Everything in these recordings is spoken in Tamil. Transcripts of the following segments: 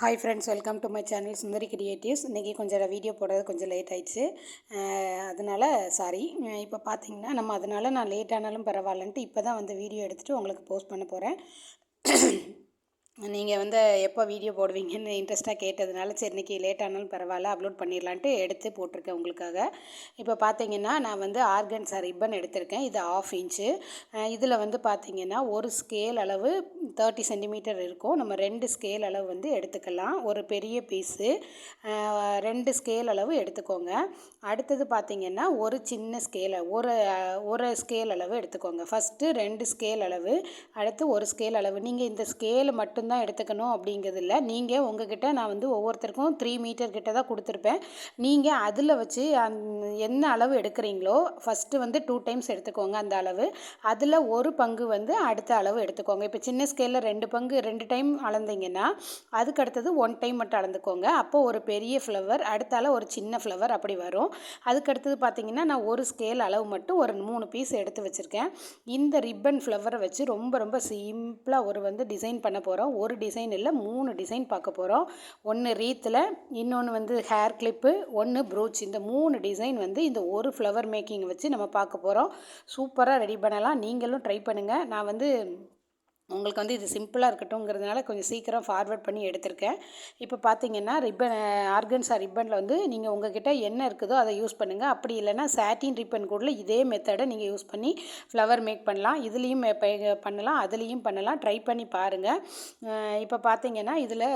Hi friends welcome to my channel Sundari creatives இன்றைக்கி கொஞ்சம் வீடியோ போடுறது கொஞ்சம் லேட் ஆயிடுச்சு. அதனால் சாரி இப்போ பார்த்தீங்கன்னா நம்ம அதனால் நான் லேட் ஆனாலும் பரவாயில்லன்ட்டு இப்போ தான் வந்து வீடியோ எடுத்துகிட்டு உங்களுக்கு போஸ்ட் பண்ண போகிறேன் நீங்கள் வந்து எப்போ வீடியோ போடுவீங்கன்னு இன்ட்ரெஸ்ட்டாக கேட்டதுனால சரி இன்றைக்கி லேட் ஆனாலும் பரவாயில்ல அப்லோட் பண்ணிடலான்ட்டு எடுத்து போட்டிருக்கேன் உங்களுக்காக. இப்போ பார்த்தீங்கன்னா நான் வந்து ஆர்கன்ஸா ரிப்பன் எடுத்திருக்கேன் இது ஆஃப் இன்ச்சு இதில் வந்து பார்த்தீங்கன்னா ஒரு ஸ்கேல் அளவு தேர்ட்டி சென்டிமீட்டர் இருக்கும். நம்ம ரெண்டு ஸ்கேல் அளவு வந்து எடுத்துக்கலாம். ஒரு பெரிய பீஸு ரெண்டு ஸ்கேல் அளவு எடுத்துக்கோங்க. அடுத்தது பார்த்திங்கன்னா ஒரு சின்ன ஸ்கேல் ஒரு ஒரு ஸ்கேல் அளவு எடுத்துக்கோங்க. ஃபஸ்ட்டு ரெண்டு ஸ்கேல் அளவு அடுத்து ஒரு ஸ்கேல் அளவு. நீங்கள் இந்த ஸ்கேல் மட்டும் தான் எடுத்துக்கணும் அப்படிங்கிறது இல்லை நீங்கள் உங்ககிட்ட நான் வந்து ஒவ்வொருத்தருக்கும் த்ரீ மீட்டர் கிட்ட தான் கொடுத்துருப்பேன். நீங்கள் அதில் வச்சு அந் என்ன அளவு எடுக்கிறீங்களோ ஃபஸ்ட்டு வந்து டூ டைம்ஸ் எடுத்துக்கோங்க அந்த அளவு. அதில் ஒரு பங்கு வந்து அடுத்த அளவு எடுத்துக்கோங்க. இப்போ சின்ன ஸ்கேலில் ரெண்டு பங்கு ரெண்டு டைம் அளந்தீங்கன்னா அதுக்கு அடுத்தது ஒன் டைம் மட்டும் அளந்துக்கோங்க. அப்போது ஒரு பெரிய ஃப்ளவர் அடுத்தால ஒரு சின்ன ஃப்ளவர் அப்படி வரும். அதுக்கு அடுத்தது பார்த்தீங்கன்னா நான் ஒரு ஸ்கேல் அளவு மட்டும் ஒரு மூணு பீஸ் எடுத்து வச்சுருக்கேன். இந்த ரிப்பன் ஃப்ளவரை வச்சு ரொம்ப ரொம்ப சிம்பிளாக ஒரு வந்து டிசைன் பண்ண போகிறோம் ஒரு டிசைன் இல்லை மூணு டிசைன் பார்க்க போகிறோம் ஒன்று ரீத்தில் இன்னொன்று வந்து ஹேர் கிளிப்பு ஒன்று ப்ரூச் இந்த மூணு டிசைன் வந்து இந்த ஒரு ஃப்ளவர் மேக்கிங் வச்சு நம்ம பார்க்க போகிறோம் சூப்பராக ரெடி பண்ணலாம். நீங்களும் ட்ரை பண்ணுங்கள் நான் வந்து உங்களுக்கு வந்து இது சிம்பிளாக இருக்கட்டும்ங்கிறதுனால கொஞ்சம் சீக்கிரம் ஃபார்வேர்ட் பண்ணி எடுத்திருக்கேன். இப்போ பார்த்தீங்கன்னா ரிப்பன் ஆர்கன்ஸா ரிப்பனில் வந்து நீங்கள் உங்ககிட்ட என்ன இருக்குதோ அதை யூஸ் பண்ணுங்கள் அப்படி இல்லைன்னா சாட்டின் ரிப்பன் கூட இதே மெத்தடை நீங்கள் யூஸ் பண்ணி ஃப்ளவர் மேக் பண்ணலாம். இதுலேயும் பண்ணலாம். அதுலேயும் பண்ணலாம். ட்ரை பண்ணி பாருங்கள் இப்போ பார்த்தீங்கன்னா இதில்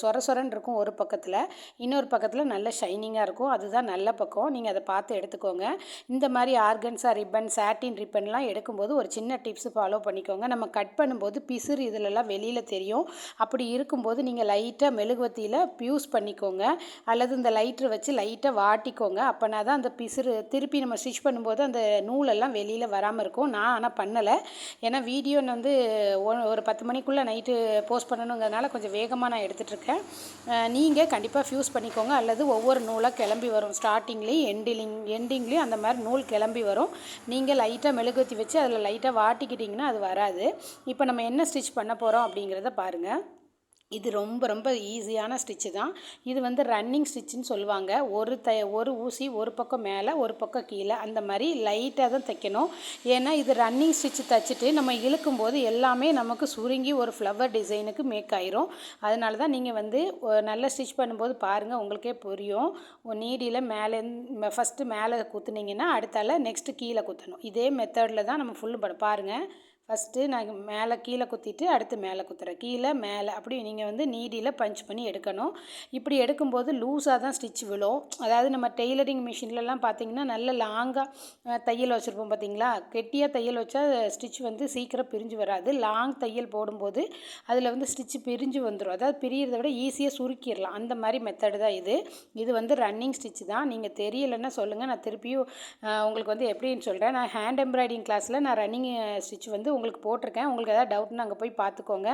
சொர சொரன் இருக்கும் ஒரு பக்கத்தில். இன்னொரு பக்கத்தில் நல்ல ஷைனிங்காக இருக்கும். அதுதான் நல்ல பக்கம். நீங்கள் அதை பார்த்து எடுத்துக்கோங்க. இந்த மாதிரி ஆர்கன்ஸா ரிப்பன் சாட்டின் ரிப்பன்லாம் எடுக்கும்போது ஒரு சின்ன டிப்ஸ் ஃபாலோ பண்ணிக்கோங்க. நம்ம நம்ம கட் பண்ணும்போது பிசுறு இதிலெல்லாம் வெளியில் தெரியும். அப்படி இருக்கும்போது நீங்கள் லைட்டாக மெழுகுவத்தியில் யூஸ் பண்ணிக்கோங்க. அல்லது இந்த லைட்ரு வச்சு லைட்டாக வாட்டிக்கோங்க. அப்போனா தான் அந்த பிசுறு திருப்பி நம்ம ஸ்டிச் பண்ணும்போது அந்த நூலெல்லாம் வெளியில் வராமல் இருக்கும். நான் ஆனால் பண்ணலை. ஏன்னா வீடியோ வந்து ஒரு பத்து மணிக்குள்ளே நைட்டு போஸ்ட் பண்ணணுங்கிறதுனால கொஞ்சம் வேகமாக நான் எடுத்துகிட்ருக்கேன் நீங்கள் கண்டிப்பாக ஃப்யூஸ் பண்ணிக்கோங்க. அல்லது ஒவ்வொரு நூலாக கிளம்பி வரும். ஸ்டார்டிங்லேயும் எண்டிலிங் எண்டிங்லேயும் அந்த மாதிரி நூல் கிளம்பி வரும். நீங்கள் லைட்டாக மெழுகுத்தி வச்சு அதில் லைட்டாக வாட்டிக்கிட்டிங்கன்னா அது வராது. இப்போ நம்ம என்ன ஸ்டிச் பண்ண போகிறோம் அப்படிங்கிறத பாருங்கள் இது ரொம்ப ரொம்ப ஈஸியான ஸ்டிச்சு தான். இது வந்து ரன்னிங் ஸ்டிச்சுன்னு சொல்லுவாங்க. ஒரு த ஒரு ஊசி ஒரு பக்கம் மேலே ஒரு பக்கம் கீழே அந்த மாதிரி லைட்டாக தான் தைக்கணும். ஏன்னா இது ரன்னிங் ஸ்டிச்சு தைச்சிட்டு நம்ம இழுக்கும் போது எல்லாமே நமக்கு சுருங்கி ஒரு ஃப்ளவர் டிசைனுக்கு மேக் ஆயிரும். அதனால தான் நீங்கள் வந்து நல்லா ஸ்டிச் பண்ணும்போது பாருங்கள் உங்களுக்கே புரியும். நீடியில் மேலே ஃபஸ்ட்டு மேலே குத்துனீங்கன்னா அடுத்தால நெக்ஸ்ட்டு கீழே குத்தணும். இதே மெத்தடில் தான் நம்ம ஃபுல்லு பாருங்கள் ஃபஸ்ட்டு நான் மேலே கீழே குத்திட்டு அடுத்து மேலே குத்துறேன். கீழே மேலே அப்படி நீங்கள் வந்து நீடியில் பஞ்ச் பண்ணி எடுக்கணும். இப்படி எடுக்கும்போது லூஸாக தான் ஸ்டிச் விழும். அதாவது நம்ம டெய்லரிங் மிஷின்லலாம் பார்த்தீங்கன்னா நல்ல லாங்காக தையல் வச்சுருப்போம் பார்த்தீங்களா? கெட்டியாக தையல் வச்சா ஸ்டிச் வந்து சீக்கிரம் பிரிஞ்சு வராது. லாங் தையல் போடும்போது அதில் வந்து ஸ்டிச்சு பிரிஞ்சு வந்துடும் அதாவது பிரியறத விட ஈஸியாக சுருக்கிடலாம். அந்த மாதிரி மெத்தடு தான் இது. இது வந்து ரன்னிங் ஸ்டிச் தான். நீங்கள் தெரியலைன்னா சொல்லுங்கள் நான் திருப்பியும் உங்களுக்கு வந்து எப்படின்னு சொல்கிறேன் நான் ஹேண்ட் எம்ப்ராய்டிங் கிளாஸில் நான் ரன்னிங் ஸ்டிச் வந்து உங்களுக்கு போட்டிருக்கேன். உங்களுக்கு எதாவது டவுட்னு அங்கே போய் பார்த்துக்கோங்க.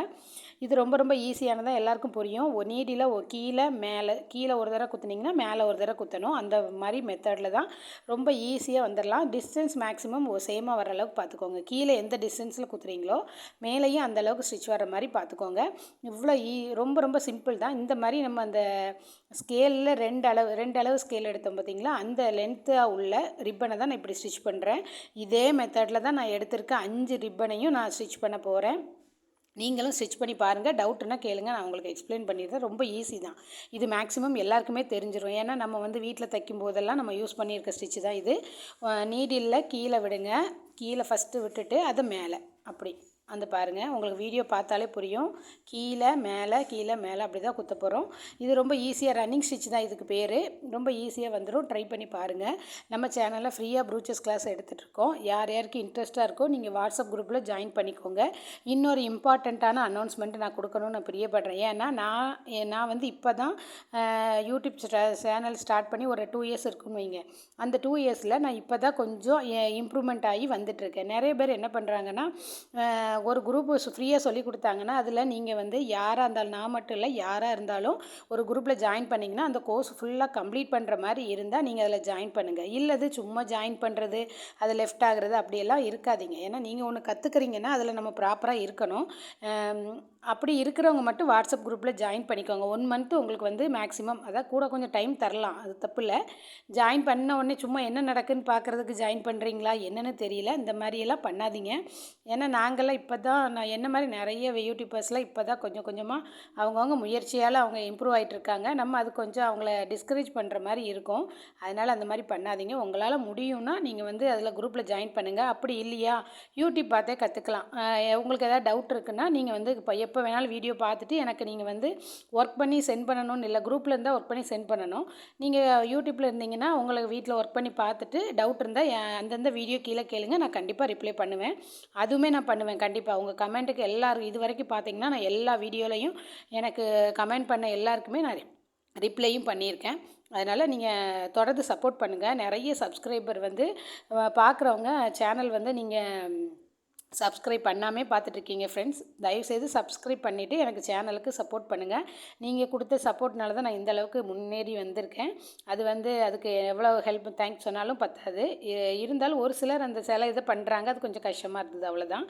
இது ரொம்ப ரொம்ப ஈஸியானதாக எல்லாருக்கும் புரியும். ஒரு நீடியில் ஒரு கீழே மேலே கீழே ஒரு தடவை குத்துனீங்கன்னா மேலே ஒரு தடவை குத்தணும். அந்த மாதிரி மெத்தடில் தான் ரொம்ப ஈஸியாக வந்துடலாம் டிஸ்டன்ஸ் மேக்ஸிமம் சேமாக வர அளவுக்கு பார்த்துக்கோங்க. கீழே எந்த டிஸ்டன்ஸில் குத்துறீங்களோ மேலேயும் அந்த அளவுக்கு ஸ்டிச் வர மாதிரி பார்த்துக்கோங்க. இவ்வளோ ஈ e, ரொம்ப ரொம்ப சிம்பிள் தான். இந்த மாதிரி நம்ம அந்த ஸ்கேலில் ரெண்டு அளவு ரெண்டு அளவு ஸ்கேல் எடுத்தோம் பார்த்தீங்களா அந்த லென்த்தாக உள்ள ரிப்பனை தான் நான் இப்படி ஸ்டிச் பண்ணுறேன் இதே மெத்தடில் தான் நான் எடுத்திருக்க அஞ்சு ரிப்பனையும் நான் ஸ்டிச் பண்ண போகிறேன் நீங்களும் ஸ்டிச் பண்ணி பாருங்கள் டவுட்டுன்னா கேளுங்க. நான் உங்களுக்கு எக்ஸ்பிளைன் பண்ணிடுறேன். ரொம்ப ஈஸி தான். இது மேக்ஸிமம் எல்லாருக்குமே தெரிஞ்சிடும் ஏன்னா நம்ம வந்து வீட்டில் தைக்கும் போதெல்லாம் நம்ம யூஸ் பண்ணியிருக்க ஸ்டிச்சு தான் இது. நீடில் கீழே விடுங்க. கீழே ஃபஸ்ட்டு விட்டுட்டு அதை மேலே. அப்படி. அந்த பாருங்கள் உங்களுக்கு வீடியோ பார்த்தாலே புரியும். கீழே மேலே கீழே மேலே அப்படி தான் குத்த போகிறோம் இது ரொம்ப ஈஸியாக ரன்னிங் ஸ்டிச் தான் இதுக்கு பேர். ரொம்ப ஈஸியாக வந்துடும் ட்ரை பண்ணி பாருங்கள் நம்ம சேனலில் ஃப்ரீயாக ப்ரூச்சஸ் கிளாஸ் எடுத்துகிட்ருக்கோம் யார் யாருக்கு இன்ட்ரெஸ்ட்டாக இருக்கோ நீங்கள் வாட்ஸ்அப் குரூப்பில் ஜாயின் பண்ணிக்கோங்க. இன்னொரு இம்பார்ட்டண்ட்டான அனௌன்ஸ்மெண்ட் நான் கொடுக்கணும்னு நான் பிரியப்படுறேன். ஏன்னா நான் நான் வந்து இப்போ தான் யூடியூப் சேனல் ஸ்டார்ட் பண்ணி ஒரு டூ இயர்ஸ் இருக்குன்னு வைங்க. அந்த டூ இயர்ஸில் நான் இப்போ தான் கொஞ்சம் இம்ப்ரூவ்மெண்ட் ஆகி வந்துட்டுருக்கேன் நிறைய பேர் என்ன பண்ணுறாங்கன்னா ஒரு குரூப் ஃப்ரீயாக சொல்லி கொடுத்தாங்கன்னா அதில் நீங்கள் வந்து யாராக இருந்தாலும் நான் மட்டும் இல்லை யாராக இருந்தாலும் ஒரு குரூப்பில் ஜாயின் பண்ணிங்கன்னா அந்த கோர்ஸ் ஃபுல்லாக கம்ப்ளீட் பண்ணுற மாதிரி இருந்தால் நீங்கள் அதில் ஜாயின் பண்ணுங்கள் இல்லது சும்மா ஜாயின் பண்ணுறது அது லெஃப்ட் ஆகுறது அப்படியெல்லாம் இருக்காதீங்க. ஏன்னா நீங்கள் ஒன்று கற்றுக்குறீங்கன்னா அதில் நம்ம ப்ராப்பராக இருக்கணும். அப்படி இருக்கிறவங்க மட்டும் வாட்ஸ்அப் குரூப்பில் ஜாயின் பண்ணிக்கோங்க. ஒன் மந்த்து உங்களுக்கு வந்து மேக்ஸிமம் அதான் கூட கொஞ்சம் டைம் தரலாம். அது தப்பு இல்லை. ஜாயின் பண்ண உடனே சும்மா என்ன நடக்குன்னு பார்க்குறதுக்கு ஜாயின் பண்ணுறீங்களா என்னென்னு தெரியல. இந்த மாதிரியெல்லாம் பண்ணாதீங்க. ஏன்னா நாங்கள்லாம் இப்போ தான் நான் என்ன மாதிரி நிறைய யூடியூபர்ஸ்லாம் இப்போ தான் கொஞ்சம் கொஞ்சமாக அவங்கவுங்க முயற்சியால் அவங்க இம்ப்ரூவ் ஆகிட்டு இருக்காங்க நம்ம அது கொஞ்சம் அவங்கள டிஸ்கரேஜ் பண்ணுற மாதிரி இருக்கும். அதனால் அந்த மாதிரி பண்ணாதீங்க. உங்களால் முடியும்னா நீங்கள் வந்து அதில் குரூப்பில் ஜாயின் பண்ணுங்கள் அப்படி இல்லையா? யூடியூப் பார்த்தே கற்றுக்கலாம் உங்களுக்கு எதாவது டவுட் இருக்குன்னா நீங்கள் வந்து இப்போ எப்போ வேணாலும் வீடியோ பார்த்துட்டு எனக்கு நீங்கள் வந்து ஒர்க் பண்ணி சென்ட் பண்ணணும்னு இல்லை குரூப்பில் இருந்தால் ஒர்க் பண்ணி சென்ட் பண்ணணும். நீங்கள் யூடியூப்பில் இருந்தீங்கன்னா உங்களுக்கு வீட்டில் ஒர்க் பண்ணி பார்த்துட்டு டவுட் இருந்தால் அந்தந்த வீடியோ கீழே கேளுங்க. நான் கண்டிப்பாக ரிப்ளை பண்ணுவேன். அதுவுமே நான் பண்ணுவேன். கண்டிப்பாக கண்டிப்பாக உங்கள் கமெண்ட்டுக்கு எல்லாரும் இது வரைக்கும் பார்த்தீங்கன்னா நான் எல்லா வீடியோலையும் எனக்கு கமெண்ட் பண்ண எல்லாருக்குமே நான் ரிப்ளையும் பண்ணியிருக்கேன். அதனால் நீங்கள் தொடர்ந்து சப்போர்ட் பண்ணுங்கள் நிறைய சப்ஸ்கிரைபர் வந்து பார்க்குறவங்க சேனல் வந்து நீங்கள் சப்ஸ்கிரைப் பண்ணாமே பார்த்துட்ருக்கீங்க ஃப்ரெண்ட்ஸ் தயவுசெய்து சப்ஸ்கிரைப் பண்ணிவிட்டு எனக்கு சேனலுக்கு சப்போர்ட் பண்ணுங்கள் நீங்கள் கொடுத்த சப்போர்ட்னால தான் நான் இந்த அளவுக்கு முன்னேறி வந்திருக்கேன். அது வந்து அதுக்கு எவ்வளோ ஹெல்ப் தேங்க்ஸ் சொன்னாலும் பத்தாது. இருந்தாலும் ஒரு சிலர் அந்த சில இதை பண்ணுறாங்க அது கொஞ்சம் கஷ்டமாக இருந்தது அவ்வளோதான்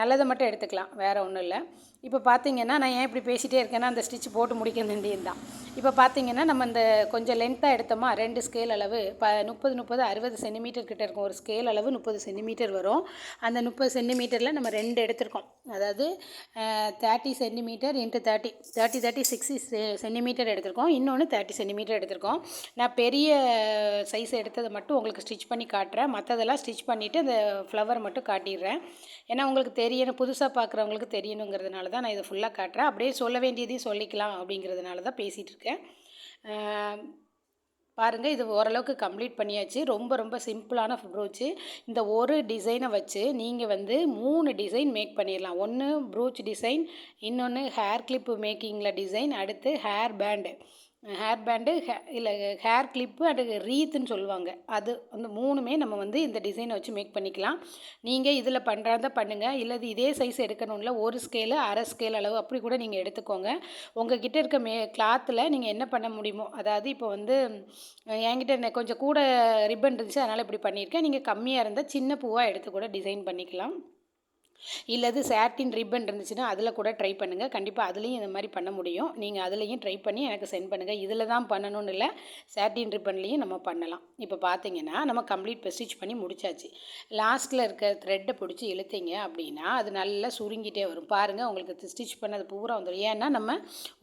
நல்லதை மட்டும் எடுத்துக்கலாம். வேறு ஒன்றும் இல்லை. இப்போ பார்த்தீங்கன்னா நான் ஏன் இப்படி பேசிகிட்டே இருக்கேன்னா அந்த ஸ்டிச் போட்டு முடிக்க வேண்டியது தான் இப்போ பார்த்தீங்கன்னா நம்ம இந்த கொஞ்சம் லென்த்தாக எடுத்தோமா ரெண்டு ஸ்கேல் அளவு ப முப்பது முப்பது அறுபது சென்டிமீட்டர் கிட்ட இருக்கும் ஒரு ஸ்கேல் அளவு முப்பது சென்டிமீட்டர் வரும். அந்த முப்பது சென்டிமீட்டரில் நம்ம ரெண்டு எடுத்திருக்கோம். அதாவது thirty centimetre into thirty thirty thirty sixty centimetre எடுத்திருக்கோம். இன்னொன்று தேர்ட்டி சென்டிமீட்டர் எடுத்திருக்கோம். நான் பெரிய சைஸ் எடுத்ததை மட்டும் உங்களுக்கு ஸ்டிச் பண்ணி காட்டுறேன். மற்றதெல்லாம் ஸ்டிச் பண்ணிவிட்டு அந்த ஃப்ளவர் மட்டும் காட்டிடுறேன். ஏன்னா உங்களுக்கு தெரியணும் புதுசாக பார்க்குறவங்களுக்கு தெரியணுங்கிறதுனால தான் நான் இதை ஃபுல்லாக காட்டுறேன். அப்படியே சொல்ல வேண்டியதையும் சொல்லிக்கலாம் அப்படிங்கிறதுனால தான் பேசிகிட்டு இருக்கேன். பாருங்கள் இது ஓரளவுக்கு கம்ப்ளீட் பண்ணியாச்சு. ரொம்ப ரொம்ப சிம்பிளான ப்ரோச்சு இந்த ஒரு டிசைனை வச்சு நீங்கள் வந்து மூணு டிசைன் மேக் பண்ணிடலாம். ஒன்று ப்ரூச் டிசைன் இன்னொன்று ஹேர் கிளிப்பு மேக்கிங்கில் டிசைன் அடுத்து ஹேர் பேண்டு ஹேர் பேண்டு ஹே இல்லை ஹேர் கிளிப்பு அண்டு ரீத்துன்னு சொல்லுவாங்க. அது அந்த மூணுமே நம்ம வந்து இந்த டிசைனை வச்சு மேக் பண்ணிக்கலாம். நீங்கள் இதில் பண்ணுறதா பண்ணுங்கள் இல்லை இதே சைஸ் எடுக்கணும்ல ஒரு ஸ்கேலு அரை ஸ்கேல் அளவு அப்படி கூட நீங்கள் எடுத்துக்கோங்க. உங்கள் கிட்டே இருக்க மே கிளாத்தில் நீங்கள் என்ன பண்ண முடியுமோ அதாவது இப்போ வந்து என்கிட்ட கொஞ்சம் கூட ரிப்பன் இருந்துச்சு அதனால் இப்படி பண்ணியிருக்கேன். நீங்கள் கம்மியாக இருந்தால் சின்ன பூவாக எடுத்து கூட டிசைன் பண்ணிக்கலாம். இல்லது சேட்டின் ரிப்பன் இருந்துச்சுன்னா அதில் கூட ட்ரை பண்ணுங்கள் கண்டிப்பாக அதுலேயும் இந்த மாதிரி பண்ண முடியும். நீங்கள் அதுலேயும் ட்ரை பண்ணி எனக்கு சென்ட் பண்ணுங்கள் இதில் தான் பண்ணணும்னு இல்லை சேட்டின் ரிப்பன்லேயும் நம்ம பண்ணலாம். இப்போ பார்த்தீங்கன்னா நம்ம கம்ப்ளீட் ஸ்டிச் பண்ணி முடிச்சாச்சு. லாஸ்ட்டில் இருக்க த்ரெட்டை பிடிச்சி இழுத்தீங்க அப்படின்னா அது நல்லா சுருங்கிட்டே வரும். பாருங்கள் உங்களுக்கு ஸ்டிச் பண்ணது பூரா வந்துடும் ஏன்னா நம்ம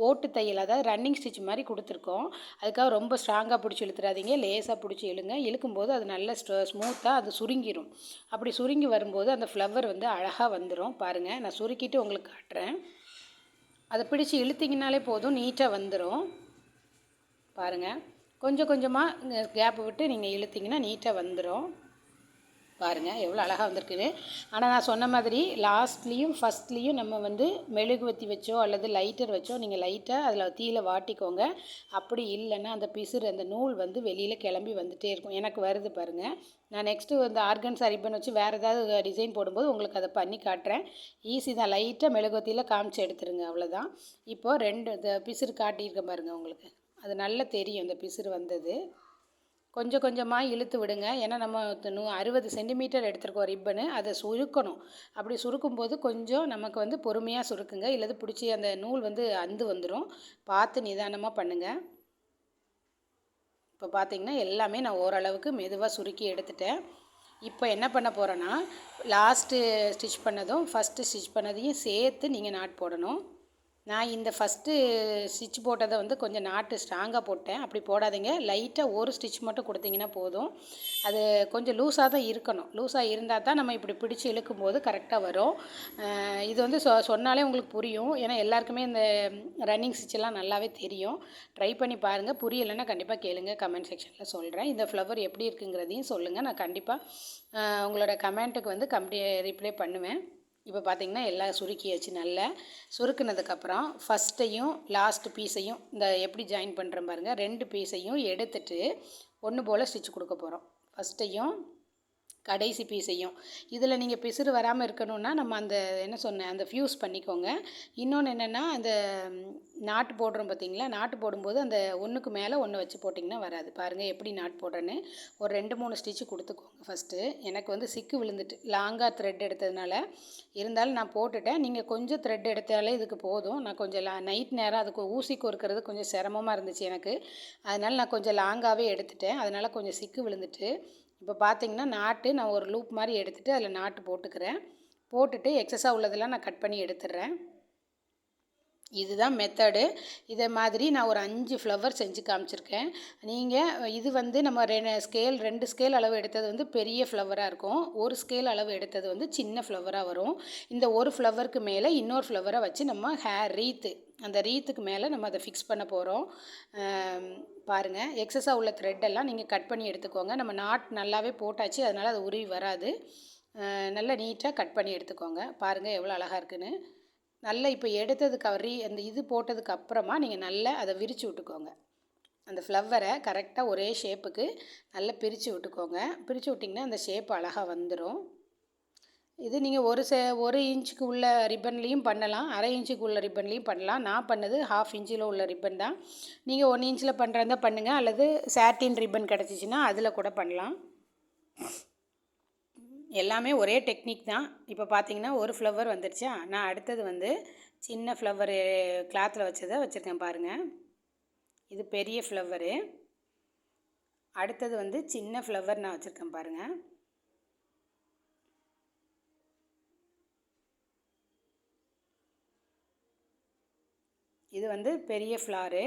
ஓட்டு தையல் அதாவது ரன்னிங் ஸ்டிச் மாதிரி கொடுத்துருக்கோம். அதுக்காக ரொம்ப ஸ்ட்ராங்காக பிடிச்சி இழுத்துறாதீங்க. லேசாக பிடிச்சி இழுங்க. இழுக்கும்போது அது நல்ல ஸ்மூத்தாக அது சுருங்கிடும் அப்படி சுருங்கி வரும்போது அந்த ஃப்ளவர் வந்து அழகாக வந்துடும் பாருங்கள் நான் சுருக்கிட்டு உங்களுக்கு காட்டுறேன். அதை பிடிச்சி இழுத்திங்கனாலே போதும் நீட்டாக வந்துடும் பாருங்கள் கொஞ்சம் கொஞ்சமாக கேப்பு விட்டு நீங்கள் இழுத்திங்கன்னா நீட்டாக வந்துடும் பாருங்கள் எவ்வளோ அழகாக வந்திருக்குது ஆனால் நான் சொன்ன மாதிரி லாஸ்ட்லேயும் ஃபஸ்ட்லேயும் நம்ம வந்து மெழுகுவத்தி வச்சோ அல்லது லைட்டர் வச்சோ நீங்கள் லைட்டாக அதில் தீயில் வாட்டிக்கோங்க. அப்படி இல்லைன்னா அந்த பிசுறு அந்த நூல் வந்து வெளியில் கிளம்பி வந்துகிட்டே இருக்கும். எனக்கு வருது பாருங்கள் நான் நெக்ஸ்ட்டு இந்த ஆர்கன் சரிப்பன் வச்சு வேறு ஏதாவது டிசைன் போடும்போது உங்களுக்கு அதை பண்ணி காட்டுறேன். ஈஸி தான். லைட்டாக மெழுகுவத்தியில் காமிச்சு எடுத்துருங்க அவ்வளோதான் இப்போது ரெண்டு இந்த பிசுறு காட்டியிருக்கேன் பாருங்கள் உங்களுக்கு. அது நல்லா தெரியும் இந்த பிசுறு வந்தது. கொஞ்சம் கொஞ்சமாக இழுத்து விடுங்க. ஏன்னா நம்ம நூ அறுபது சென்டிமீட்டர் எடுத்துருக்கோம் ரிப்பனு. அதை சுருக்கணும். அப்படி சுருக்கும்போது கொஞ்சம் நமக்கு வந்து பொறுமையாக சுருக்குங்க. இல்லது பிடிச்சி அந்த நூல் வந்து அந்து வந்துடும் பார்த்து நிதானமாக பண்ணுங்கள் இப்போ பார்த்தீங்கன்னா எல்லாமே நான் ஓரளவுக்கு மெதுவாக சுருக்கி எடுத்துட்டேன். இப்போ என்ன பண்ண போகிறேன்னா லாஸ்ட்டு ஸ்டிச் பண்ணதும் ஃபஸ்ட்டு ஸ்டிச் பண்ணதையும் சேர்த்து நீங்கள் நாட் போடணும். நான் இந்த ஃபஸ்ட்டு ஸ்டிச் போட்டதை வந்து கொஞ்சம் நாட்டு ஸ்ட்ராங்காக போட்டேன். அப்படி போடாதீங்க. லைட்டாக ஒரு ஸ்டிச் மட்டும் கொடுத்தீங்கன்னா போதும். அது கொஞ்சம் லூஸாக தான் இருக்கணும். லூஸாக இருந்தால் தான் நம்ம இப்படி பிடிச்சி இழுக்கும் போது கரெக்டாக வரும். இது வந்து சொ சொன்னாலே உங்களுக்கு புரியும். ஏன்னா எல்லாருக்குமே இந்த ரன்னிங் ஸ்டிச்செல்லாம் நல்லாவே தெரியும். ட்ரை பண்ணி பாருங்கள் புரியலைன்னா கண்டிப்பாக கேளுங்க. கமெண்ட் செக்ஷனில் சொல்கிறேன் இந்த ஃப்ளவர் எப்படி இருக்குங்கிறதையும் சொல்லுங்கள் நான் கண்டிப்பாக உங்களோட கமெண்ட்டுக்கு வந்து கம்பி ரிப்ளை பண்ணுவேன். இப்போ பார்த்திங்கன்னா எல்லாம் சுருக்கியாச்சு நல்லா. சுருக்குனதுக்கப்புறம் ஃபஸ்ட்டையும் லாஸ்ட் பீஸையும் இந்த எப்படி ஜாயின் பண்ணுற பாருங்கள் ரெண்டு பீஸையும் எடுத்துட்டு ஒன்று போல் ஸ்டிச் கொடுக்க போகிறோம் ஃபஸ்ட்டையும் கடைசி பீஸையும் இதில் நீங்கள் பிசுறு வராமல் இருக்கணும்னா நம்ம அந்த என்ன சொன்னேன் அந்த ஃப்யூஸ் பண்ணிக்கோங்க. இன்னொன்று என்னென்னா அந்த நாட்டு போடுறோம் பார்த்தீங்களா நாட்டு போடும்போது அந்த ஒன்றுக்கு மேலே ஒன்று வச்சு போட்டிங்கன்னா வராது. பாருங்கள் எப்படி நாட்டு போடுறேன்னு. ஒரு ரெண்டு மூணு ஸ்டிச்சு கொடுத்துக்கோங்க ஃபஸ்ட்டு எனக்கு வந்து சிக்கு விழுந்துட்டு லாங்காக த்ரெட் எடுத்ததுனால இருந்தாலும் நான் போட்டுட்டேன். நீங்கள் கொஞ்சம் த்ரெட் எடுத்தாலே இதுக்கு போதும். நான் கொஞ்சம் லா நைட் நேரம் அதுக்கு ஊசி கொறுக்கிறது கொஞ்சம் சிரமமாக இருந்துச்சு எனக்கு. அதனால் நான் கொஞ்சம் லாங்காகவே எடுத்துட்டேன். அதனால் கொஞ்சம் சிக்கு விழுந்துட்டு இப்போ பார்த்தீங்கன்னா நாட்டு நான் ஒரு லூப் மாதிரி எடுத்துகிட்டு அதில் நாட்டு போட்டுக்கிறேன். போட்டுட்டு எக்ஸஸாக உள்ளதெல்லாம் நான் கட் பண்ணி எடுத்துடுறேன். இதுதான் மெத்தடு இதே மாதிரி நான் ஒரு அஞ்சு ஃப்ளவர் செஞ்சு காமிச்சிருக்கேன். நீங்கள் இது வந்து நம்ம ரெ ஸ்கேல் ரெண்டு ஸ்கேல் அளவு எடுத்தது வந்து பெரிய ஃப்ளவராக இருக்கும். ஒரு ஸ்கேல் அளவு எடுத்தது வந்து சின்ன ஃப்ளவராக வரும். இந்த ஒரு ஃப்ளவருக்கு மேலே இன்னொரு ஃப்ளவரை வச்சு நம்ம ஹேர் ரீத்து அந்த ரீத்துக்கு மேலே நம்ம அதை ஃபிக்ஸ் பண்ண போகிறோம் பாருங்கள் எக்ஸஸாக உள்ள த்ரெட்டெல்லாம் எல்லாம் நீங்கள் கட் பண்ணி எடுத்துக்கோங்க. நம்ம நாட் நல்லாவே போட்டாச்சு அதனால் அது உருவி வராது. நல்லா நீட்டாக கட் பண்ணி எடுத்துக்கோங்க. பாருங்கள் எவ்வளோ அழகாக இருக்குன்னு. நல்லா இப்போ எடுத்ததுக்கு ரீ அந்த இது போட்டதுக்கு அப்புறமா நீங்கள் நல்லா அதை விரித்து விட்டுக்கோங்க. அந்த ஃப்ளவரை கரெக்டாக ஒரே ஷேப்புக்கு நல்லா பிரித்து விட்டுக்கோங்க. பிரித்து விட்டிங்கன்னா அந்த ஷேப் அழகாக வந்துடும் இது நீங்கள் ஒரு சே ஒரு இன்ச்சுக்கு உள்ள ரிப்பன்லேயும் பண்ணலாம். அரை இன்ச்சுக்கு உள்ள ரிப்பன்லேயும் பண்ணலாம். நான் பண்ணது ஹாஃப் இன்ச்சில் உள்ள ரிப்பன் தான். நீங்கள் ஒன் இன்ச்சில் பண்ணுறதா பண்ணுங்கள் அல்லது சாட்டின் ரிப்பன் கிடச்சிச்சின்னா அதில் கூட பண்ணலாம். எல்லாமே ஒரே டெக்னிக் தான். இப்போ பார்த்தீங்கன்னா ஒரு ஃப்ளவர் வந்துடுச்சா நான் அடுத்தது வந்து சின்ன ஃப்ளவரு கிளாத்தில் வச்சதை வச்சுருக்கேன் பாருங்கள் இது பெரிய ஃப்ளவரு அடுத்தது வந்து சின்ன ஃப்ளவர் நான் வச்சுருக்கேன் பாருங்கள் இது வந்து பெரிய ஃப்ளாரு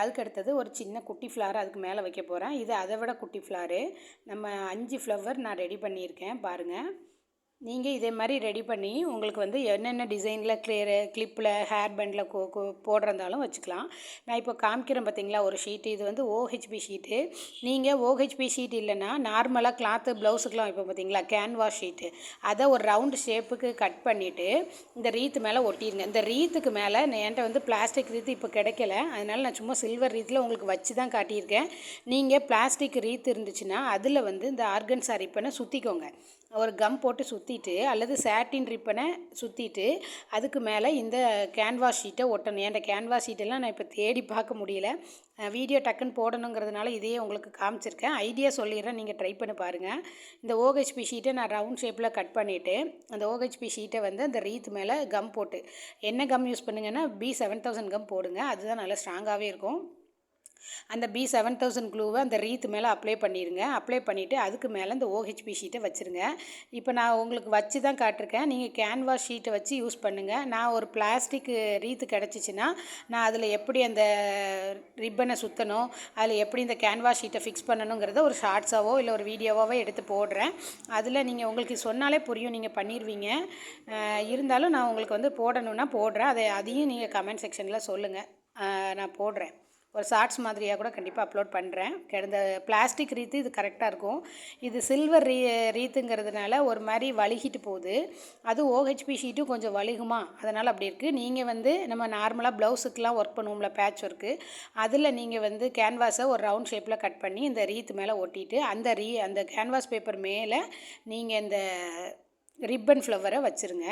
அதுக்கு அடுத்தது ஒரு சின்ன குட்டி ஃப்ளார் அதுக்கு மேலே வைக்க போகிறேன் இது அதை விட குட்டி ஃப்ளாரு நம்ம அஞ்சு ஃப்ளவர் நான் ரெடி பண்ணியிருக்கேன். பாருங்கள் நீங்கள் இதே மாதிரி ரெடி பண்ணி உங்களுக்கு வந்து என்னென்ன டிசைனில் க்ளியரு கிளிப்பில் ஹேர் பேண்டில் கோ கோ போடுறதாலும் வச்சுக்கலாம். நான் இப்போ காமிக்கிறேன் பார்த்தீங்களா ஒரு ஷீட்டு இது வந்து ஓஹெச்பி ஷீட்டு நீங்கள் ஓஹெச்பி ஷீட் இல்லைன்னா நார்மலாக கிளாத்து ப்ளவுஸுக்கெலாம் இப்போ பார்த்தீங்களா கேன்வாஸ் ஷீட்டு அதை ஒரு ரவுண்டு ஷேப்புக்கு கட் பண்ணிவிட்டு இந்த ரீத்து மேலே ஒட்டிடுங்க இந்த ரீத்துக்கு மேலே என்கிட்ட வந்து பிளாஸ்டிக் ரீத்து இப்போ கிடைக்கல. அதனால் நான் சும்மா சில்வர் ரீத்தில் உங்களுக்கு வச்சு தான் காட்டியிருக்கேன். நீங்கள் பிளாஸ்டிக் ரீத் இருந்துச்சுன்னா அதில் வந்து இந்த ஆர்கன் ரிப்பனை சுற்றிக்கோங்க ஒரு கம் போட்டு சுற்றிட்டு அல்லது சாட்டின் ரிப்பனை சுற்றிட்டு அதுக்கு மேலே இந்த கேன்வாஸ் ஷீட்டை ஒட்டணும். ஏன்ட கேன்வாஸ் ஷீட்டெல்லாம் நான் இப்போ தேடி பார்க்க முடியல. வீடியோ டக்குன்னு போடணுங்கிறதுனால இதையே உங்களுக்கு காமிச்சிருக்கேன். ஐடியா சொல்லிடுறேன். நீங்கள் ட்ரை பண்ணி பாருங்கள் இந்த ஓஹெச்பி ஷீட்டை நான் ரவுண்ட் ஷேப்பில் கட் பண்ணிவிட்டு அந்த ஓஹெச்பி ஷீட்டை வந்து அந்த ரீத் மேலே கம் போட்டு என்ன கம் யூஸ் பண்ணுங்கன்னா பி செவன் தௌசண்ட் கம் போடுங்க. அதுதான் நல்லா ஸ்ட்ராங்காகவே இருக்கும். அந்த பி செவன் தௌசண்ட் க்ளூவை அந்த ரீத் மேலே அப்ளை பண்ணிடுங்க அப்ளை பண்ணிவிட்டு அதுக்கு மேலே இந்த ஓஹெச்பி ஷீட்டை வச்சுருங்க. இப்போ நான் உங்களுக்கு வச்சு தான் காட்டிருக்கேன் நீங்கள் கேன்வாஸ் ஷீட்டை வச்சு யூஸ் பண்ணுங்கள் நான் ஒரு பிளாஸ்டிக் ரீத்து கிடச்சிச்சின்னா நான் அதில் எப்படி அந்த ரிப்பனை சுற்றணும் அதில் எப்படி இந்த கேன்வாஸ் ஷீட்டை ஃபிக்ஸ் பண்ணணுங்கிறத ஒரு ஷார்ட்ஸாவோ இல்லை ஒரு வீடியோவாகவோ எடுத்து போடுறேன். அதில் நீங்கள் உங்களுக்கு சொன்னாலே புரியும். நீங்கள் பண்ணிடுவீங்க இருந்தாலும் நான் உங்களுக்கு வந்து போடணுன்னா போடுறேன். அதை அதையும் நீங்கள் கமெண்ட் செக்ஷனில் சொல்லுங்கள் நான் போடுறேன். ஒரு ஷார்ட்ஸ் மாதிரியாக கூட கண்டிப்பாக அப்லோட் பண்ணுறேன் கிடந்த பிளாஸ்டிக் ரீத்து இது கரெக்டாக இருக்கும். இது சில்வர் ரீ ரீத்துங்கிறதுனால ஒரு மாதிரி வழுகிட்டு போகுது. அது ஓஹெச்பி ஷீட்டும் கொஞ்சம் வழுகுமா? அதனால் அப்படி இருக்குது நீங்கள் வந்து நம்ம நார்மலாக ப்ளவுஸுக்கெலாம் ஒர்க் பண்ணுவோம்ல பேட்ச் ஒர்க்கு அதில் நீங்கள் வந்து கேன்வாஸை ஒரு ரவுண்ட் ஷேப்பில் கட் பண்ணி இந்த ரீத் மேலே ஒட்டிட்டு அந்த ரீ அந்த கேன்வாஸ் பேப்பர் மேலே நீங்கள் இந்த ரிப்பன் ஃப்ளவரை வச்சுருங்க.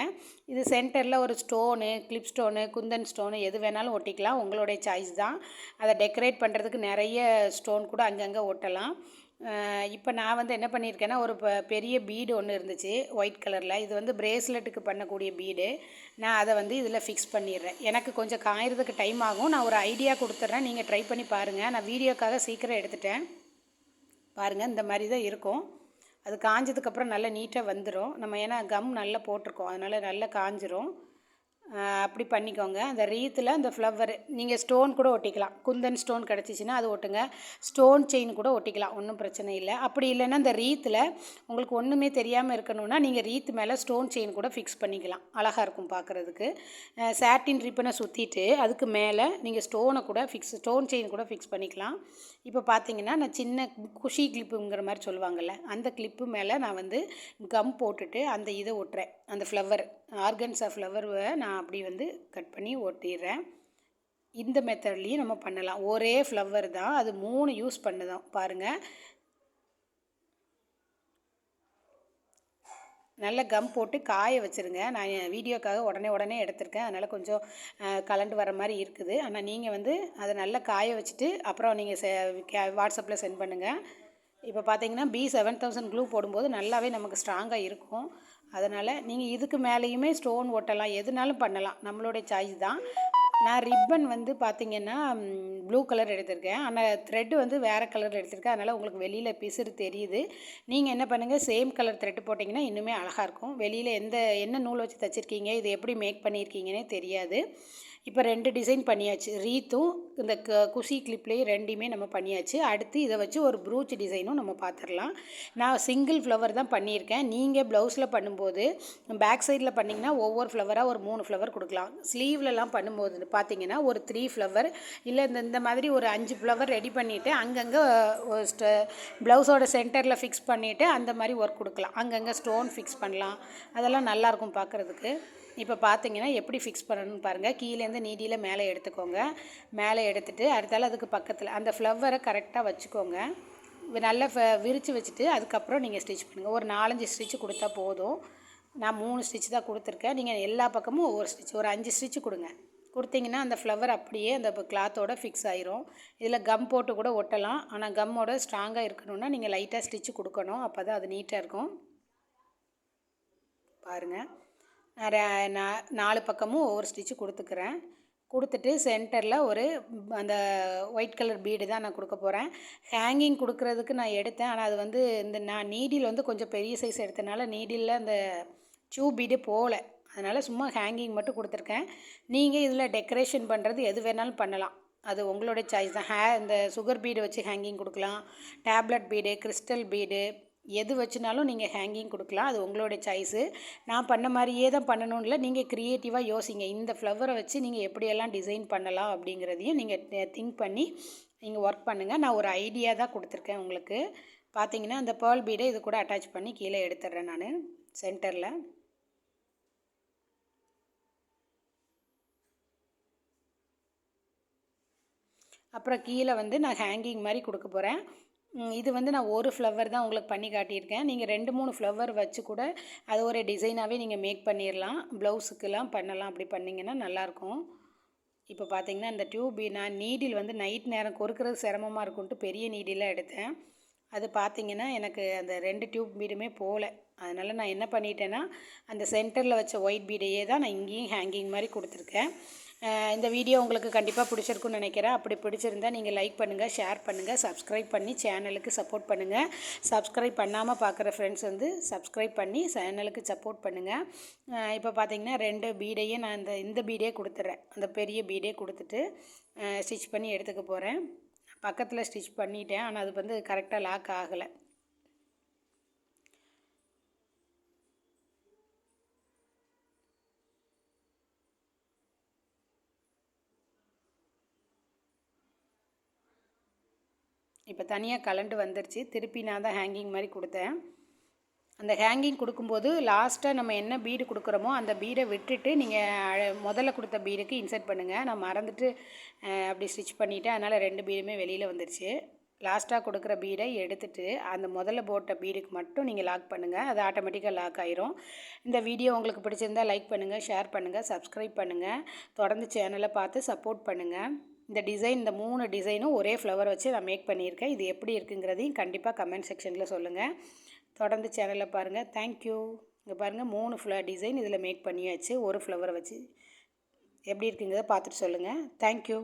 இது சென்டரில் ஒரு stone clip stone kundan stone எது வேணாலும் ஒட்டிக்கலாம். உங்களுடைய சாய்ஸ் தான். அதை டெக்கரேட் பண்ணுறதுக்கு நிறைய ஸ்டோன் கூட அங்கங்கே ஒட்டலாம். இப்போ நான் வந்து என்ன பண்ணியிருக்கேன்னா ஒரு ப பெரிய பீடு ஒன்று இருந்துச்சு ஒயிட் கலரில். இது வந்து பிரேஸ்லெட்டுக்கு பண்ணக்கூடிய பீடு. நான் அதை வந்து இதில் ஃபிக்ஸ் பண்ணிடுறேன். எனக்கு கொஞ்சம் காயறதுக்கு டைம் ஆகும். நான் ஒரு ஐடியா கொடுத்துட்றேன். நீங்கள் ட்ரை பண்ணி பாருங்கள் நான் வீடியோக்காக சீக்கிரம் எடுத்துட்டேன். பாருங்கள் இந்த மாதிரி தான் இருக்கும். அது காஞ்சதுக்கப்புறம் நல்லா நீட்டாக வந்துடும் நம்ம ஏன்னா கம் நல்லா போட்டிருக்கோம். அதனால் நல்லா காஞ்சிரும். அப்படி பண்ணிக்கோங்க. அந்த ரீத்தில் அந்த ஃப்ளவர் நீங்கள் ஸ்டோன் கூட ஒட்டிக்கலாம். குந்தன் ஸ்டோன் கிடச்சிச்சின்னா அது ஒட்டுங்க. ஸ்டோன் செயின் கூட ஒட்டிக்கலாம். ஒன்றும் பிரச்சனை இல்லை. அப்படி இல்லைன்னா அந்த ரீத்தில் உங்களுக்கு ஒன்றுமே தெரியாமல் இருக்கணும்னா நீங்கள் ரீத் மேலே ஸ்டோன் செயின் கூட ஃபிக்ஸ் பண்ணிக்கலாம். அழகாக இருக்கும் பார்க்குறதுக்கு சாட்டின் ரிப்பனை சுற்றிட்டு அதுக்கு மேலே நீங்கள் ஸ்டோனை கூட ஃபிக்ஸ் ஸ்டோன் செயின் கூட ஃபிக்ஸ் பண்ணிக்கலாம். இப்போ பார்த்தீங்கன்னா நான் சின்ன குஷி கிளிப்புங்கிற மாதிரி சொல்லுவாங்கள்ல அந்த கிளிப்பு மேலே நான் வந்து கம் போட்டுட்டு அந்த இதை ஒட்டுறேன். அந்த ஃப்ளவர் ஆர்கன்ஸா ஃப்ளவரை நான் அப்படி வந்து கட் பண்ணி ஒட்டிடுறேன் இந்த மெத்தட்லேயும் நம்ம பண்ணலாம். ஒரே ஃப்ளவர் தான். அது மூணு யூஸ் பண்ணுதான் பாருங்கள் நல்ல கம் போட்டு காய வச்சுருங்க. நான் வீடியோக்காக உடனே உடனே எடுத்திருக்கேன். அதனால் கொஞ்சம் கலண்டு வர மாதிரி இருக்குது. ஆனால் நீங்கள் வந்து அதை நல்லா காய வச்சுட்டு அப்புறம் நீங்கள் செ வாட்ஸ்அப்பில் சென்ட் பண்ணுங்கள் இப்போ பார்த்தீங்கன்னா பி செவன் தௌசண்ட் க்ளூ போடும்போது நல்லாவே நமக்கு ஸ்ட்ராங்காக இருக்கும். அதனால் நீங்கள் இதுக்கு மேலேயுமே ஸ்டோன் ஒட்டலாம் எதுனாலும் பண்ணலாம். நம்மளுடைய சாய்ஸ் தான். நான் ரிப்பன் வந்து பார்த்திங்கன்னா ப்ளூ கலர் எடுத்திருக்கேன். ஆனால் த்ரெட்டு வந்து வேறு கலர் எடுத்திருக்கேன். அதனால் உங்களுக்கு வெளியில் பிசுறு தெரியுது. நீங்கள் என்ன பண்ணுங்கள் சேம் கலர் த்ரெட்டு போட்டிங்கன்னா இன்னுமே அழகாக இருக்கும். வெளியில் எந்த என்ன நூல் வச்சு தைச்சிருக்கீங்க இது எப்படி மேக் பண்ணியிருக்கீங்கன்னே தெரியாது. இப்போ ரெண்டு டிசைன் பண்ணியாச்சு. ரீத்தும் இந்த க குஷி கிளிப்லேயும் ரெண்டையுமே நம்ம பண்ணியாச்சு. அடுத்து இதை வச்சு ஒரு ப்ரூச் டிசைனும் நம்ம பார்த்துடலாம் நான் சிங்கிள் ஃப்ளவர் தான் பண்ணியிருக்கேன். நீங்கள் ப்ளவுஸில் பண்ணும்போது பேக் சைடில் பண்ணிங்கன்னா ஒவ்வொரு ஃப்ளவராக ஒரு மூணு ஃப்ளவர் கொடுக்கலாம். ஸ்லீவ்லலாம் பண்ணும்போது பார்த்தீங்கன்னா ஒரு த்ரீ ஃப்ளவர் இல்லை இந்த இந்த மாதிரி ஒரு அஞ்சு ஃப்ளவர் ரெடி பண்ணிவிட்டு அங்கங்கே ப்ளவுஸோட சென்டரில் ஃபிக்ஸ் பண்ணிவிட்டு அந்த மாதிரி ஒர்க் கொடுக்கலாம். அங்கங்கே ஸ்டோன் ஃபிக்ஸ் பண்ணலாம். அதெல்லாம் நல்லாயிருக்கும் பார்க்குறதுக்கு இப்போ பார்த்தீங்கன்னா எப்படி ஃபிக்ஸ் பண்ணணும்னு பாருங்கள் கீழேருந்து நீடியில் மேலே எடுத்துக்கோங்க. மேலே எடுத்துகிட்டு அடுத்தால அதுக்கு பக்கத்தில் அந்த ஃப்ளவரை கரெக்டாக வச்சுக்கோங்க. நல்லா விரித்து வச்சுட்டு அதுக்கப்புறம் நீங்கள் ஸ்டிச் பண்ணுங்கள் ஒரு நாலஞ்சு ஸ்டிச் கொடுத்தா போதும். நான் மூணு ஸ்டிச் தான் கொடுத்துருக்கேன். நீங்கள் எல்லா பக்கமும் ஒவ்வொரு ஸ்டிச் ஒரு அஞ்சு ஸ்டிச் கொடுங்க. கொடுத்தீங்கன்னா அந்த ஃப்ளவர் அப்படியே அந்த கிளாத்தோட ஃபிக்ஸ் ஆயிரும். இதில் கம் போட்டு கூட ஒட்டலாம். ஆனால் கம்மோட ஸ்ட்ராங்காக இருக்கணும்னா நீங்கள் லைட்டாக ஸ்டிச்சு கொடுக்கணும். அப்போ தான் அது நீட்டாக இருக்கும். பாருங்கள் நான் நாலு பக்கமும் ஒவ்வொரு ஸ்டிச்சு கொடுத்துக்கிறேன். கொடுத்துட்டு சென்டரில் ஒரு அந்த ஒயிட் கலர் பீடு தான் நான் கொடுக்க போகிறேன் ஹேங்கிங் கொடுக்குறதுக்கு நான் எடுத்தேன். ஆனால் அது வந்து இந்த நான் நீடில் வந்து கொஞ்சம் பெரிய சைஸ் எடுத்தனால நீடில் அந்த சூ பீடு போகல அதனால் சும்மா ஹேங்கிங் மட்டும் கொடுத்துருக்கேன். நீங்கள் இதில் டெக்கரேஷன் பண்ணுறது எது வேணாலும் பண்ணலாம். அது உங்களோட சாய்ஸ் தான். ஹே இந்த சுகர் பீடு வச்சு ஹேங்கிங் கொடுக்கலாம். டேப்லெட் பீடு கிறிஸ்டல் பீடு எது வச்சுனாலும் நீங்கள் ஹேங்கிங் கொடுக்கலாம். அது உங்களுடைய சாய்ஸு நான் பண்ண மாதிரியே தான் பண்ணணும்னு இல்லை. நீங்கள் க்ரியேட்டிவாக யோசிங்க. இந்த ஃப்ளவரை வச்சு நீங்கள் எப்படியெல்லாம் டிசைன் பண்ணலாம் அப்படிங்கிறதையும் நீங்கள் திங்க் பண்ணி நீங்கள் ஒர்க் பண்ணுங்கள் நான் ஒரு ஐடியா தான் கொடுத்துருக்கேன் உங்களுக்கு. பார்த்தீங்கன்னா அந்த பேர்ல் பீடை இது கூட அட்டாச் பண்ணி கீழே எடுத்துடுறேன் நான். சென்டரில் அப்புறம் கீழே வந்து நான் ஹேங்கிங் மாதிரி கொடுக்க போகிறேன் இது வந்து நான் ஒரு ஃப்ளவர் தான் உங்களுக்கு பண்ணி காட்டியிருக்கேன். நீங்கள் ரெண்டு மூணு ஃப்ளவர் வச்சு கூட அது ஒரு டிசைனாகவே நீங்கள் மேக் பண்ணிடலாம் ப்ளவுஸுக்கெல்லாம் பண்ணலாம். அப்படி பண்ணிங்கன்னா நல்லாயிருக்கும். இப்போ பார்த்தீங்கன்னா இந்த டியூப் நான் நீடில் வந்து நைட் நேரம் கொறுக்கிறது சிரமமாக இருக்கும்ட்டு பெரிய நீடிலாம் எடுத்தேன். அது பார்த்திங்கன்னா எனக்கு அந்த ரெண்டு டியூப் பீடுமே போகல. அதனால் நான் என்ன பண்ணிட்டேன்னா அந்த சென்டரில் வச்ச ஒயிட் பீடையே தான் நான் இங்கேயும் ஹேங்கிங் மாதிரி கொடுத்துருக்கேன். இந்த வீடியோ உங்களுக்கு கண்டிப்பாக பிடிச்சிருக்குன்னு நினைக்கிறேன். அப்படி பிடிச்சிருந்தா நீங்கள் லைக் பண்ணுங்கள் ஷேர் பண்ணுங்கள் சப்ஸ்கிரைப் பண்ணி சேனலுக்கு சப்போர்ட் பண்ணுங்கள் சப்ஸ்கிரைப் பண்ணாமல் பார்க்குற ஃப்ரெண்ட்ஸ் வந்து சப்ஸ்கிரைப் பண்ணி சேனலுக்கு சப்போர்ட் பண்ணுங்கள் இப்போ பார்த்தீங்கன்னா ரெண்டு பீடையும் நான் இந்த இந்த பீடே கொடுத்துட்றேன் அந்த பெரிய பீடே கொடுத்துட்டு ஸ்டிச் பண்ணி எடுத்துக்க போகிறேன் பக்கத்தில் ஸ்டிச் பண்ணிட்டேன். ஆனால் அது வந்து கரெக்டாக லாக் ஆகலை. இப்போ தனியாக கலண்டு வந்துருச்சு. திருப்பி நான் தான் ஹேங்கிங் மாதிரி கொடுத்தேன். அந்த ஹேங்கிங் கொடுக்கும்போது லாஸ்ட்டாக நம்ம என்ன பீடு கொடுக்குறோமோ அந்த பீடை விட்டுட்டு நீங்கள் முதல்ல கொடுத்த பீடுக்கு இன்சர்ட் பண்ணுங்கள் நான் மறந்துட்டு அப்படி ஸ்டிச் பண்ணிவிட்டேன் அதனால் ரெண்டு பீடுமே வெளியில் வந்துருச்சு. லாஸ்ட்டாக கொடுக்குற பீடை எடுத்துகிட்டு அந்த முதல்ல போட்ட பீடுக்கு மட்டும் நீங்கள் லாக் பண்ணுங்கள் அது ஆட்டோமேட்டிக்காக லாக் ஆயிரும். இந்த வீடியோ உங்களுக்கு பிடிச்சிருந்தால் லைக் பண்ணுங்கள் ஷேர் பண்ணுங்கள் சப்ஸ்கிரைப் பண்ணுங்கள் தொடர்ந்து சேனலை பார்த்து சப்போர்ட் பண்ணுங்கள் இந்த டிசைன் இந்த மூணு டிசைனும் ஒரே ஃப்ளவர் வச்சு நான் மேக் பண்ணியிருக்கேன். இது எப்படி இருக்குங்கிறதையும் கண்டிப்பாக கமெண்ட் செக்ஷனில் சொல்லுங்கள் தொடர்ந்து சேனலில் பாருங்கள் தேங்க்யூ இங்கே பாருங்கள் மூணு ஃப்ள டிசைன் இதில் மேக் பண்ணியாச்சு. ஒரு ஃப்ளவரை வச்சு எப்படி இருக்குங்கிறத பார்த்துட்டு சொல்லுங்கள் தேங்க்யூ